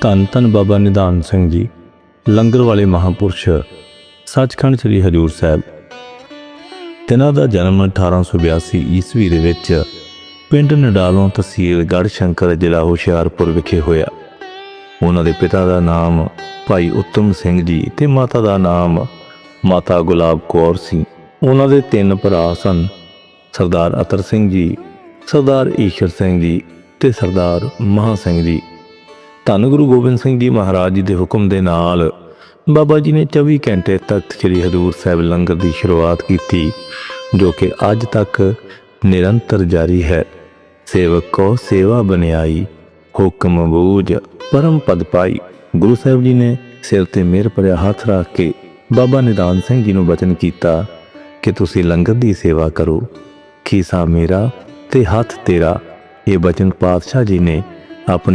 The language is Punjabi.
ਧੰਨ ਧੰਨ ਬਾਬਾ ਨਿਧਾਨ ਸਿੰਘ ਜੀ, ਲੰਗਰ ਵਾਲੇ ਮਹਾਪੁਰਸ਼, ਸੱਚਖੰਡ ਸ੍ਰੀ ਹਜੂਰ ਸਾਹਿਬ। ਤਿਨਾਂ ਦਾ ਜਨਮ 1882 ਈਸਵੀ ਦੇ ਵਿੱਚ ਪਿੰਡ ਨਡਾਲੋਂ ਤਹਿਸੀਲ ਗੜ੍ਹਸ਼ੰਕਰ ਜ਼ਿਲ੍ਹਾ ਹੁਸ਼ਿਆਰਪੁਰ ਵਿਖੇ ਹੋਇਆ। ਉਹਨਾਂ ਦੇ ਪਿਤਾ ਦਾ ਨਾਮ ਭਾਈ ਉੱਤਮ ਸਿੰਘ ਜੀ ਤੇ ਮਾਤਾ ਦਾ ਨਾਮ ਮਾਤਾ ਗੁਲਾਬ ਕੌਰ ਸੀ। ਉਹਨਾਂ ਦੇ ਤਿੰਨ ਭਰਾ ਸਨ, ਸਰਦਾਰ ਅਤਰ ਸਿੰਘ ਜੀ, ਸਰਦਾਰ ਈਸ਼ਰ ਸਿੰਘ ਜੀ ਤੇ ਸਰਦਾਰ ਮਹਾ ਸਿੰਘ ਜੀ। ਧੰਨ ਗੁਰੂ ਗੋਬਿੰਦ ਸਿੰਘ ਜੀ ਮਹਾਰਾਜ ਜੀ ਦੇ ਹੁਕਮ ਦੇ ਨਾਲ ਬਾਬਾ ਜੀ ਨੇ 24 ਘੰਟੇ ਤਖਤ ਸ੍ਰੀ ਹਦੂਰ ਸਾਹਿਬ ਲੰਗਰ ਦੀ ਸ਼ੁਰੂਆਤ ਕੀਤੀ, ਜੋ ਕਿ ਅੱਜ ਤੱਕ ਨਿਰੰਤਰ ਜਾਰੀ ਹੈ। ਸੇਵਕ ਕੋ ਸੇਵਾ ਬਨਿਆਈ ਹੁਕਮ ਬੂਝ, ਪਰਮ ਪਦ ਪਾਈ। ਗੁਰੂ ਸਾਹਿਬ ਜੀ ਨੇ ਸਿਰ ਤੇ ਮੇਰ ਭਰਿਆ ਹੱਥ ਰੱਖ ਕੇ ਬਾਬਾ ਨਿਦਾਨ ਸਿੰਘ ਜੀ ਨੂੰ ਬਚਨ ਕੀਤਾ ਕਿ ਤੁਸੀਂ ਲੰਗਰ ਦੀ ਸੇਵਾ ਕਰੋ। ਖੀਸਾ ਮੇਰਾ ਤੇ ਹੱਥ ਤੇਰਾ, ਇਹ ਬਚਨ ਪਾਤਸ਼ਾਹ ਜੀ ਨੇ ਆਪਣੇ